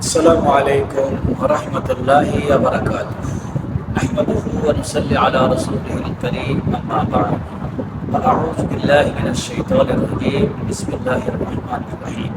السلام عليكم ورحمة الله وبركاته. نحمده ونصلي على رسوله الكريم أما بعد فأعوذ بالله من الشيطان الرجيم. بسم الله الرحمن الرحيم.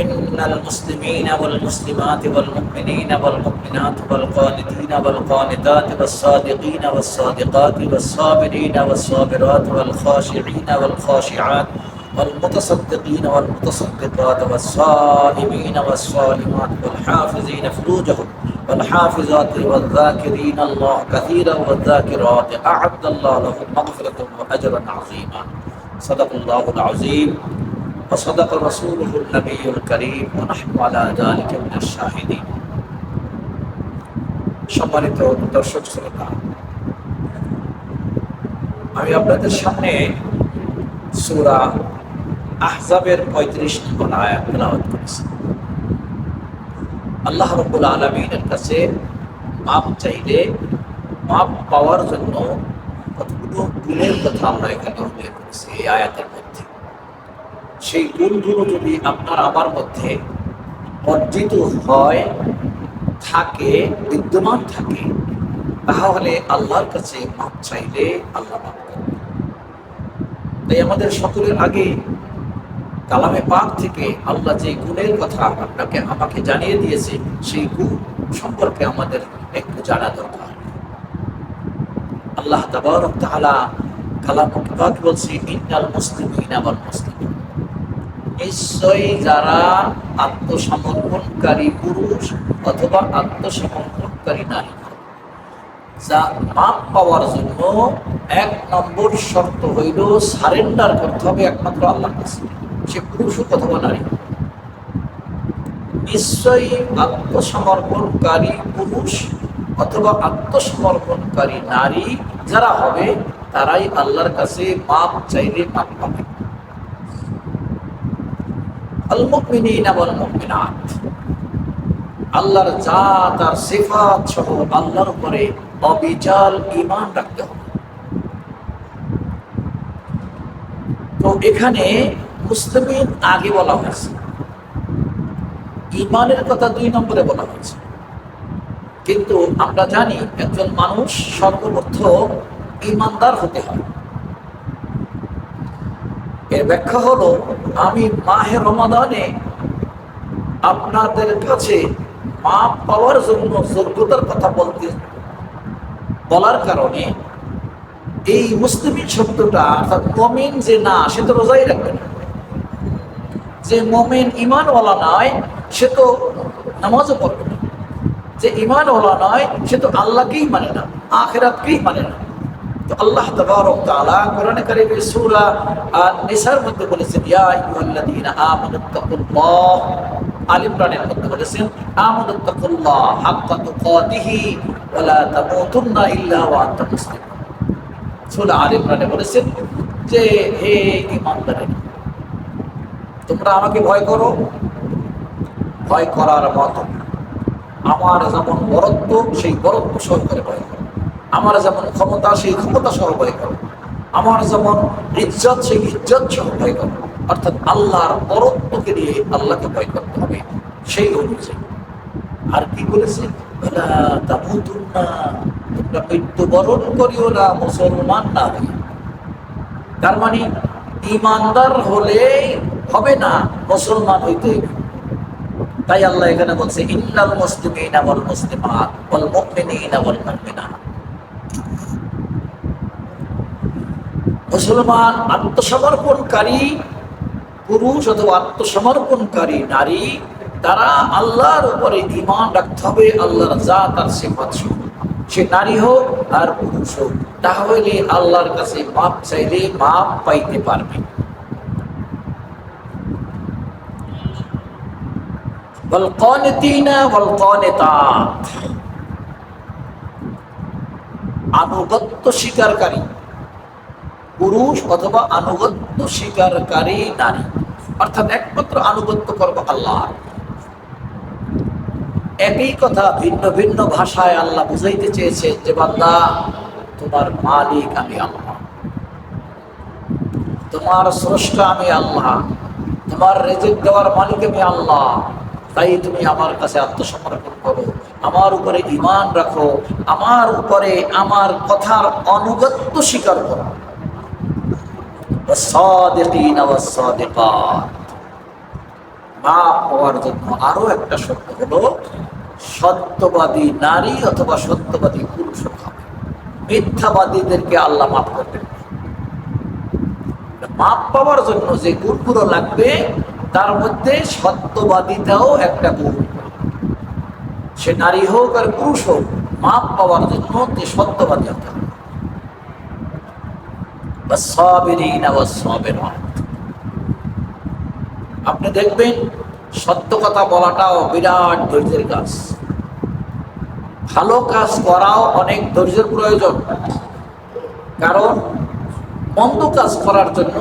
إن المسلمين والمسلمات والمؤمنين والمؤمنات والقانتين والقانتات والصادقين والصادقات والصابرين والصابرات والخاشعين والخاشعات والمتصدقين والمتصدقات والصائمين والصائمات والحافظين فروجهم والحافظات والذاكرين الله كثيرا والذاكرات أعد الله لهم مغفرة وأجرا عظيما صدق الله العظيم وصدق رسوله النبي الكريم ونحن على ذلك من الشاهدين সম্মানিত দর্শক শ্রোতা আমি আপনাদের সামনে সূরা আহজাবের পঁয়ত্রিশ নম্বর আয়াত তেলাওয়াত আল্লাহ রব্বুল আলমিনের কাছে মাপ চাইলে, মাপ পাওয়ার জন্য কতগুলো গুণের কথা আমরা এখানে উল্লেখ করেছি এই আয়াতের মধ্যে। সেই গুণগুলো যদি আপনার আমার মধ্যে অর্জিত হয়, থাকে, বিদ্যমান থাকে, তাহলে আল্লাহর কাছে মাপ চাইলে আল্লাহ মাপ তাই আমাদের সকলের আগে কালামে পাক থেকে আল্লাহ যে গুণের কথা আপনাকে আমাকে জানিয়ে দিয়েছে, সেই গুণ সম্পর্কে আমাদের একটু জানা দরকার। আল্লাহ তাবারক কালাম বলছে, ইন্নাল মুসলিমিন ওয়াল মুসলিমিন। নিশ্চয়ই যারা আত্মসমর্পণকারী পুরুষ অথবা আত্মসমর্পণকারী নারী, যা মাপ পাওয়ার জন্য এক নম্বর শর্ত হইল সারেন্ডার করতে হবে একমাত্র আল্লাহর কাছে। সে পুরুষ অথবা নারী নিশ্চয়ই আত্মসমর্পণকারী পুরুষ অথবা আত্মসমর্পণকারী নারী যারা হবে, তারাই আল্লাহর কাছে মাপ চাইলে মাপ পাবে। আল্লাহর সিফাত সহ আল্লাহর উপরে অবিচাল ঈমান রাখতে হবে। তো এখানে মুসলিমিন আগে বলা হয়েছে। ইমানের কথা দুই নম্বরে বলা হয়েছে। কিন্তু আমরা জানি একজন মানুষ সর্বপ্রথম ইমানদার হতে হয়। এর ব্যাখ্যা হলো, আমি মাহে রমাদানে আপনাদের কাছে মাপ পাওয়ার জন্য যোগ্যতার কথা বলতে, বলার কারণে এই মুসলিমিন শব্দটা অর্থাৎ মমিন যে না, সে তো রোজাই রাখবে না। যে মমিন ইমানওয়ালা নয়, সে তো নামাজও পড়বে না। যে ইমানওয়ালা নয়, সে তো আল্লাহকেই মানে না, আখেরাতকেই মানে না। তো আল্লাহ তাবারক আন-নিসার মধ্যে বলেছেন বলেছেন বলেছেন যে, হে ঈমানদারেরা তোমরা আমাকে ভয় করো? ভয় করার মতো আমার যেমন বরত্ব, সেই বরত্ব সহকারে ভয় করো। আমার যেমন ক্ষমতা, সেই ক্ষমতা সহ ভয় করো। আমার যেমন ইজ্জত, সেই ইজ্জত সহ ভয় করো। অর্থাৎ আল্লাহর পরত্বকে নিয়ে আল্লাহকে ভয় করতে হবে। সেই অনুযায়ী। আর কি বলেছে? তোমরা মৃত্যুবরণ করিও না, মুসলমান না হই তার মানে ইমানদার হলে হবে না, মুসলমান হইতে তাই আল্লাহ এখানে বলছে, ইন্নাল মুসলিমিনা ওয়াল মুসলিমাত ওয়াল মুমিনিনা ওয়াল মুমিনাত। মুসলমান আত্মসমর্পণকারী, পুরুষ অথবা আত্মসমর্পণকারী নারী, তারা আল্লাহর উপরে ইমান রাখতে হবে, আল্লাহর জাত আর সিফাত সে নারী হোক আর পুরুষ হোক, তাহলে আল্লাহর কাছে মাপ চাইলে মাপ পাইতে পারবে। আনুগত্য স্বীকারকারী। পুরুষ অথবা আনুগত্য স্বীকারকারী নারী। অর্থাৎ একমাত্র আনুগত্য করব আল্লাহ। একই কথা ভিন্ন ভিন্ন ভাষায় আল্লাহ বুঝাইতে চেয়েছে যে, বান্দা, তোমার মালিক আমি আল্লাহ। তোমার স্রষ্টা আমি আল্লাহ। তোমার রেজেক দেওয়ার মালিক আমি আল্লাহ। তাই তুমি আমার কাছে আত্মসমর্পণ করো। আমার উপরে ইমান রাখো। আমার উপরে আমার কথার অনুগত্য স্বীকার করো। আরও একটা হলো, সত্যবাদী নারী অথবা সত্যবাদী পুরুষ হবে। মিথ্যাবাদীদেরকে আল্লাহ মাফ করবেন। মাপ পাওয়ার জন্য যে গুণগুলো লাগবে তার মধ্যে সত্যবাদিতাও একটা গুরু সে নারী হোক আর পুরুষ হোক, মাপ পাওয়ার জন্য তে সত্যবাদী হতে হবে। আপনি দেখবেন সত্য কথা বলাটাও বিরাট ধৈর্যের কাজ। ভালো কাজ করাও অনেক ধৈর্যের প্রয়োজন। কারণ মন্দ কাজ করার জন্য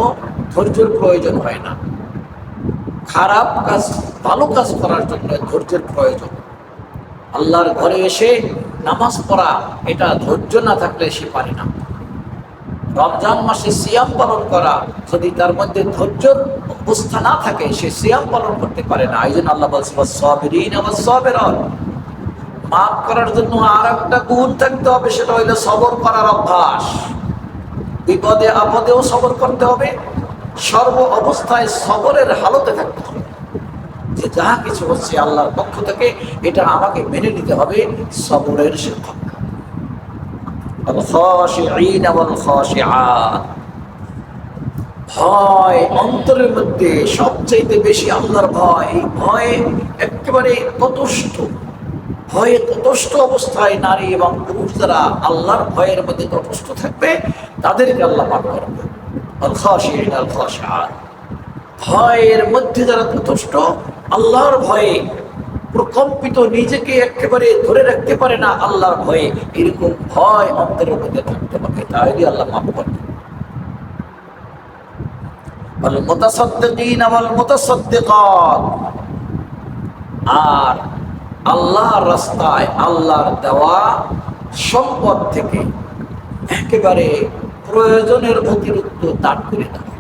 ধৈর্যের প্রয়োজন হয় না। খারাপ কাজ, ভালো কাজ করার জন্য ধৈর্যের প্রয়োজন। আল্লাহর ঘরে এসে নামাজ পড়া, এটা ধৈর্য না থাকলে সে পারে না। রমজান মাসে সিয়াম পালন করা, যদি তার মধ্যে ধৈর্যর অবস্থা না থাকে, সে সিয়াম পালন করতে পারে না। এই জন্য আল্লাহ বলছে সবেরিন সবেরন মাফ করার জন্য আর একটা গুণ থাকতে হবে, সেটা হইল সবর করার অভ্যাস। বিপদে আপদেও সবর করতে হবে সর্ব অবস্থায় সবরের হালতে থাকতে হবে। যে যা কিছু হচ্ছে আল্লাহর পক্ষ থেকে, এটা আমাকে মেনে নিতে হবে সবরের শিক্ষক। ভয় অন্তরের মধ্যে সবচাইতে বেশি আল্লাহর ভয়। এই ভয়ে একেবারে ততষ্ট। ভয়ে তটস্থ অবস্থায় নারী এবং পুরুষ যারা আল্লাহর ভয়ের মধ্যে তটস্থ থাকবে, তাদেরকে আল্লাহ পাঠ করবে। ভয়ের মধ্যে যারা যথেষ্ট আল্লাহর ভয়ে প্রকম্পিত নিজেকে একেবারে ধরে রাখতে পারে না আল্লাহর ভয়ে, এরকম ভয় অন্তরের মধ্যে থাকতে পারে তাহলে আল্লাহ মাফ করবে আর আল্লাহর রাস্তায়, আল্লাহর দেওয়া সম্পদ থেকে একেবারে প্রয়োজনের অতিরিক্ত দান করে দেওয়া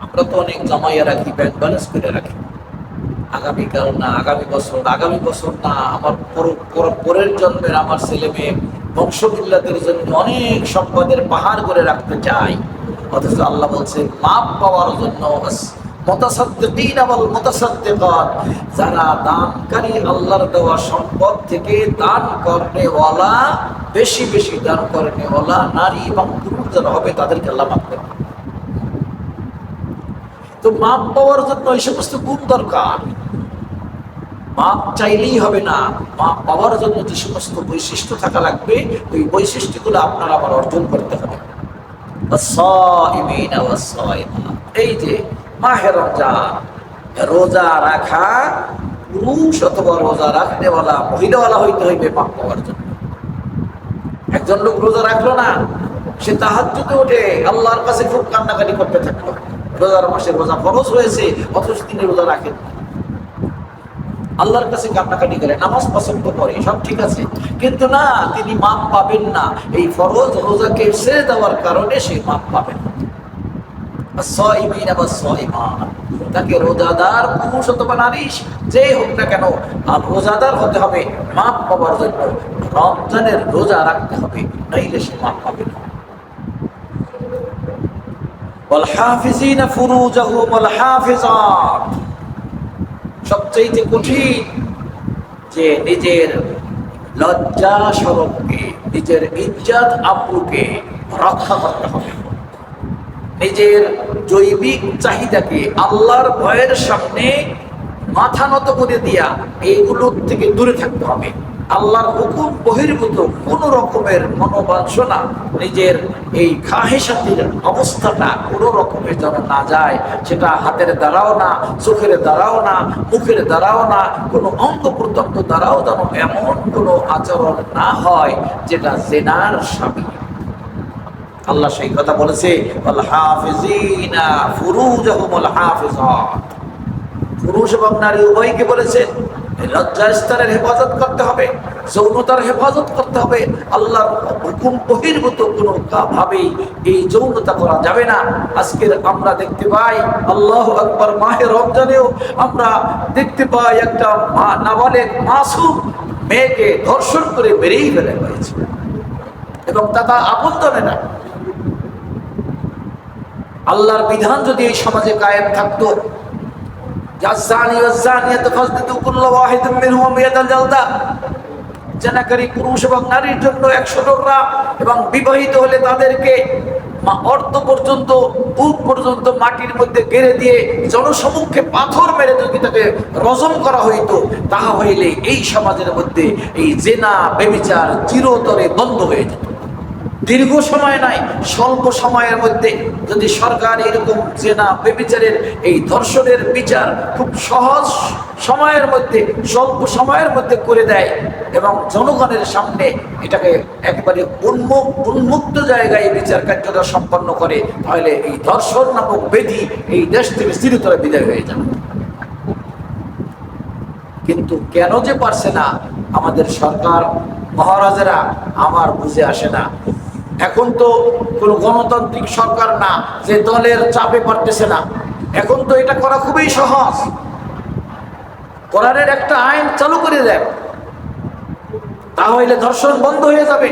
আমরা তো অনেক জমাইয়া রাখি ব্যাংক ব্যালেন্স করে রাখি। আগামীকাল না, আগামী বছর আগামী বছর না, আমার পর- পর- পরের জন্মের আমার ছেলে মেয়ে বংশবিল্লাদের জন্য অনেক সম্পদের পাহাড় করে রাখতে চাই। অথচ আল্লাহ বলছে, মাপ পাওয়ার জন্য যারা দানকারী আল্লাহর দেওয়া সম্পদ থেকে দান করনেওয়ালা বেশি বেশি দান করে নেওয়ালা নারী এবং পুরুষ যারা হবে তাদেরকে আল্লাহ মাফ করে তো মাপ পাওয়ার জন্য এই সমস্ত গুণ দরকার। মাপ চাইলেই হবে না, মাপ পাওয়ার জন্য যে সমস্ত বৈশিষ্ট্য থাকা লাগবে, ওই বৈশিষ্ট্যগুলো আপনারা আবার অর্জন করতে হবে। এই যে মাহের রোজা রাখা, পুরুষ অথবা রোজা রাখতেওয়ালা মহিলাওয়ালা হইতে হইবে মাপ পাওয়ার জন্য। একজন লোক রোজা রাখল না, সে তাহাজুতে উঠে আল্লাহর কাছে খুব কান্নাকাটি করতে থাকল। রোজার মাসে রোজা খরচ হয়েছে অথচ তিনি রোজা রাখেন আল্লাহর কাছে কান্নাকাটি করে, নামাজ পছন্দ করে, সব ঠিক আছে। কিন্তু না, তিনি মাপ পাবেন না। এই ফরজ রোজাকে ছেড়ে দেওয়ার কারণে সে মাপ পাবেন না। তাকে রোজাদার পুরুষ অথবা হোক না কেন রোজাদার হতে হবে, মাপ জন্য। রমজানের রোজা রাখতে হবে, নইলে সে মাপ পাবে না। সবচেয়ে কঠিন যে নিজের লজ্জা স্বরূপকে, নিজের ইজ্জাত আপুকে রক্ষা করতে হবে। নিজের জৈবিক চাহিদাকে আল্লাহর ভয়ের সামনে মাথা নত করে দিয়া এইগুলোর থেকে দূরে থাকতে হবে। আল্লাহর হুকুম বহির্ভূত কোন রকমের মনোবাঞ্ছনা, নিজের এই খাহেসাতির অবস্থাটা কোনো রকমের যেন না যায়, সেটা হাতের দ্বারাও না, চোখের দ্বারাও না, মুখের দ্বারাও না, কোনো অঙ্গ প্রত্যঙ্গ দ্বারাও যেন এমন কোনো আচরণ না হয় যেটা জেনার স্বামী। আল্লাহ সেই কথা বলেছে পুরুষ এবং নারী উভয়কে বলেছেন লজ্জাস্থানের হেফাজত করতে হবে, যৌনতার হেফাজত করতে হবে। আল্লাহর হুকুম বহির্ভূত কোনো ভাবেই এই যৌনতা করা যাবে না। আজকের আমরা দেখতে পাই, আল্লাহ আকবর, মাহে রমজানেও আমরা দেখতে পাই একটা মা, নাবালেক মাসুম মেয়েকে ধর্ষণ করে বেরিয়ে ফেলে হয়েছে। এবং তা আপন জানে না আল্লাহর বিধান যদি এই সমাজে কায়েম থাকতো জেনাকারী পুরুষ এবং নারীর জন্য এবং বিবাহিত হলে তাদেরকে অর্থ পর্যন্ত পর্যন্ত মাটির মধ্যে দিয়ে জনসমুখে পাথর মেরে যদি তাকে রজম করা হইতো, তাহা হইলে এই সমাজের মধ্যে এই জেনা, বেবিচার চিরতরে বন্ধ হয়ে যেত। দীর্ঘ সময় নাই, স্বল্প সময়ের মধ্যে যদি সরকার এরকম জেনা বেবিচারের এই ধর্ষণের বিচার খুব সহজ সময়ের মধ্যে, স্বল্প সময়ের মধ্যে করে দেয় এবং জনগণের সামনে এটাকে একেবারে উন্মুখ উন্মুক্ত জায়গায় বিচার কার্যটা সম্পন্ন করে, তাহলে এই ধর্ষণ নামক বেধি এই দেশ থেকে চিরতরে বিদায় হয়ে যাবে। কিন্তু কেন যে পারছে না, আমাদের সরকার, মহারাজেরা আমার বুঝে আসে না। এখন তো কোনো গণতান্ত্রিক সরকার না, যে দলের চাপে পারতেছে না। এখন তো এটা করা খুবই সহজ। কোরআনের একটা আইন চালু করে দেন। তাহলে ধর্ষণ বন্ধ হয়ে যাবে।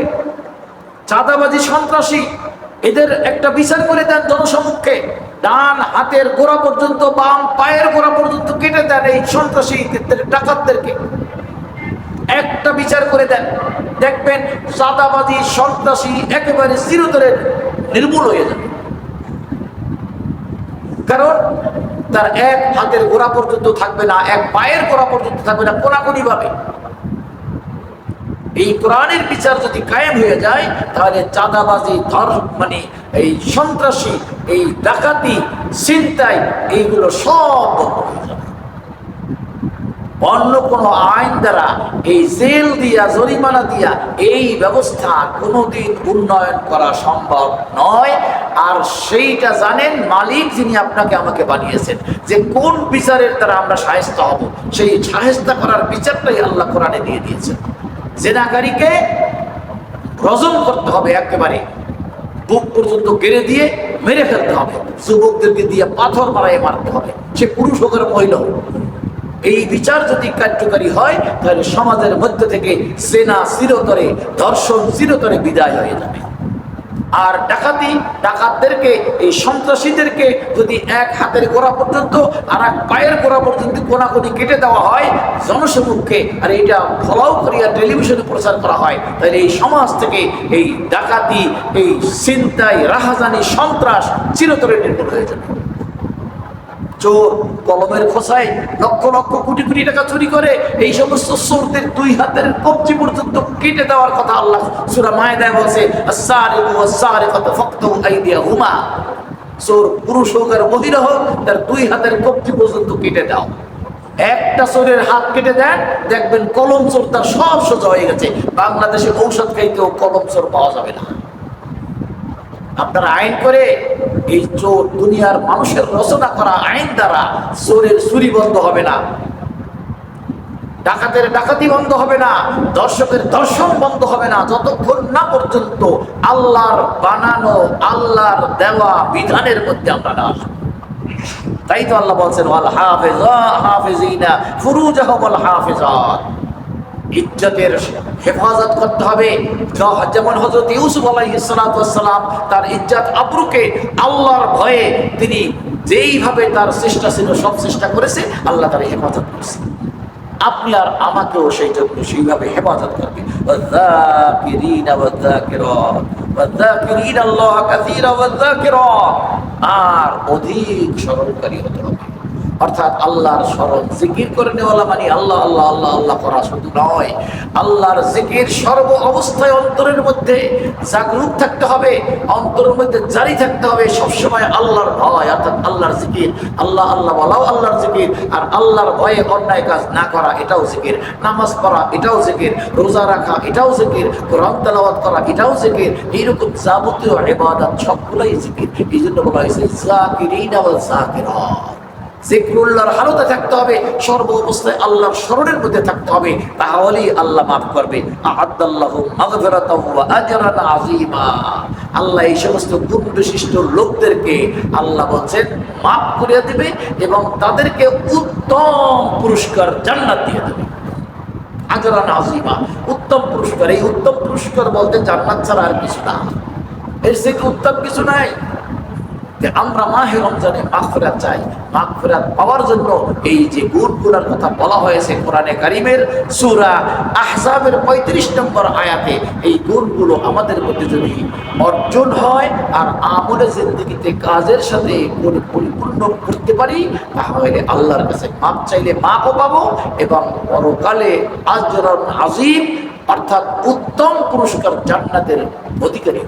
চাঁদাবাজি সন্ত্রাসী এদের একটা বিচার করে দেন জনসমক্ষে। ডান হাতের গোড়া পর্যন্ত, বাম পায়ের গোড়া পর্যন্ত কেটে দেন এই সন্ত্রাসী ডাকাতদেরকে। একটা বিচার করে দেন। দেখবেন চাঁদাবাজি, সন্ত্রাসী একেবারে চিরতরে নির্মূল হয়ে যাবে। কারণ তার এক হাতের গোড়া পর্যন্ত থাকবে না, এক পায়ের গোড়া পর্যন্ত থাকবে না কোনাকুনি ভাবে এই কোরআনের বিচার যদি কায়েম হয়ে যায়, তাহলে চাঁদাবাজি, ধর মানে এই সন্ত্রাসী, এই ডাকাতি চিন্তাই এইগুলো সব হয়ে অন্য কোনো আইন দ্বারা এই জেল দিয়া, জরিমানা দিয়া এই ব্যবস্থা কোনোদিন উন্নয়ন করা সম্ভব নয়। আর সেইটা জানেন মালিক যিনি আপনাকে আমাকে বানিয়েছেন যে কোন বিচারের দ্বারা আমরা সাহেস্তা হব? সেই সাহেস্তা করার বিচারটাই আল্লাহ কোরআনে দিয়ে দিয়েছেন। জেনাকারীকে রজন করতে হবে একেবারে। বুক পর্যন্ত গেড়ে দিয়ে মেরে ফেলতে হবে। যুবকদেরকে দিয়ে পাথর মারায় মারতে হবে। সে পুরুষ হোক আর মহিলা হোক। এই বিচার যদি কার্যকারী হয়, তাহলে সমাজের মধ্যে থেকে সেনা চিরতরে, ধর্ষণ চিরতরে বিদায় হয়ে যাবে। আর ডাকাতি, ডাকাতদেরকে, এই সন্ত্রাসীদেরকে যদি এক হাতের গোড়া পর্যন্ত, আর এক পায়ের গোড়া পর্যন্ত কোনাকুনি কেটে দেওয়া হয় জনসমুখে আর এটা ফলাও করিয়া টেলিভিশনে প্রচার করা হয়, তাহলে এই সমাজ থেকে এই ডাকাতি, এই চিন্তাই রাহাজানি, সন্ত্রাস চিরতরে নির্মূল হয়ে যাবে। চোর কলমের খোসায় লক্ষ লক্ষ কোটি কোটি টাকা চুরি করে এই সমস্ত চোরদের দুই হাতের কবজি পর্যন্ত কেটে দেওয়ার কথা আল্লাহ সুরা মায়দায় বলছে আইদিয়াহুমা। চোর পুরুষ হোক আর মহিলা হোক, তার দুই হাতের কবজি পর্যন্ত কেটে দাও। একটা চোরের হাত কেটে দেন, দেখবেন কলম চোর তার সব সোজা হয়ে গেছে। বাংলাদেশে ঔষধ খাইতেও কলম চোর পাওয়া যাবে না। আপনারা আইন করে এই চোর দুনিয়ার মানুষের রচনা করা আইন দ্বারা চোরের চুরি বন্ধ হবে না। ডাকাতের ডাকাতি বন্ধ হবে না, দর্শকের দর্শন বন্ধ হবে না। যতক্ষণ না পর্যন্ত আল্লাহর বানানো, আল্লাহর দেওয়া বিধানের মধ্যে আমরা না তাই তো আল্লাহ বলছেন, ওয়াল হাফেজ হাফেজিনা ফুরুজাহ ওয়াল ইজ্জতের হেফাজত করতে হবে। যেমন হজরত ইউসুফ আলাইসালাম তার ইজ্জত আবরুকে আল্লাহর ভয়ে তিনি যেইভাবে তার চেষ্টা ছিল, সব চেষ্টা করেছে, আল্লাহ তার হেফাজত করেছে। আপনি আর আমাকেও সেই জন্য সেইভাবে হেফাজত করবে আর অধিক স্মরণকারী হতে হবে। অর্থাৎ আল্লাহর স্মরণ। জিকির করে নেওয়ালা মানে আল্লাহ আল্লাহ আল্লাহ আল্লাহ করা শুধু নয়। আল্লাহর জিকির সর্ব অবস্থায় অন্তরের মধ্যে জাগরুক থাকতে হবে, অন্তরের মধ্যে জারি থাকতে হবে। সবসময় আল্লাহর ভয়, অর্থাৎ আল্লাহর জিকির। আল্লাহ আল্লাহ বলাও আল্লাহর জিকির, আর আল্লাহর ভয়ে অন্যায় কাজ না করা, এটাও জিকির। নামাজ পড়া, এটাও জিকির। রোজা রাখা, এটাও জিকির। কোরআন তেলাওয়াত করা, এটাও জিকির। এইরকম যাবতীয় ইবাদত সবগুলাই জিকির। এই জন্য বলা হয়েছে, জাকিরিন ওয়াল জাকিরাত। জিক্রুল্লাহর হালতে থাকতে হবে সর্ব অবস্থায় আল্লাহর স্মরণের মধ্যে থাকতে হবে। তাহলেই আল্লাহ মাফ করবে। আল্লাহ এই সমস্ত গুণ বিশিষ্ট লোকদেরকে আল্লাহ বলছেন, মাফ করে দিবে এবং তাদেরকে উত্তম পুরস্কার জান্নাত দিয়ে দেবে। আজরান আজিমা উত্তম পুরস্কার। এই উত্তম পুরস্কার বলতে জান্নাত ছাড়া আর কিছু না। এর থেকে উত্তম কিছু নাই? যে আমরা মাহে রমজানে মাগফিরাত চাই মাগফিরাত পাওয়ার জন্য এই যে গুণগুলোর কথা বলা হয়েছে কোরআনে কারিমের সূরা আহজাবের 35 নম্বর আয়াতে, এই গুণগুলো আমাদের মধ্যে যদি অর্জন হয় আর আমলে জিন্দগিতে কাজের সাথে পরিপূর্ণ করতে পারি, তাহলে আল্লাহর কাছে মাপ চাইলে মাপও পাবো এবং পরকালে আজরান আজিম অর্থাৎ উত্তম পুরস্কার জান্নাতের অধিকারী।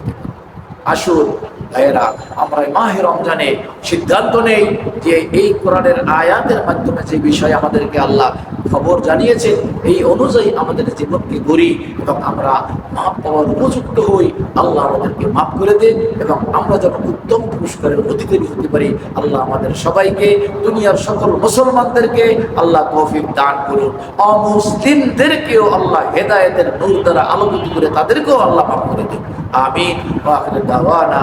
আসুন ভাইয়েরা, আমরা মাহে রমজানে সিদ্ধান্ত নেই যে এই কোরআনের আয়াতের মাধ্যমে যে বিষয় আমাদেরকে আল্লাহ খবর জানিয়েছেন, এই অনুযায়ী আমাদের জীবনকে গড়ি এবং আমরা মাপ পাওয়ার উপযুক্ত হই। আল্লাহ আমাদেরকে মাফ করে এবং আমরা যেন উত্তম পুরস্কারের অধিকারী হতে পারি। আল্লাহ আমাদের সবাইকে, দুনিয়ার সকল মুসলমানদেরকে আল্লাহ তৌফিক দান করুন। অমুসলিমদেরকেও আল্লাহ হেদায়েতের নূর দ্বারা আলোকিত করে তাদেরকেও আল্লাহ মাফ করে দিন। দাওয়ানা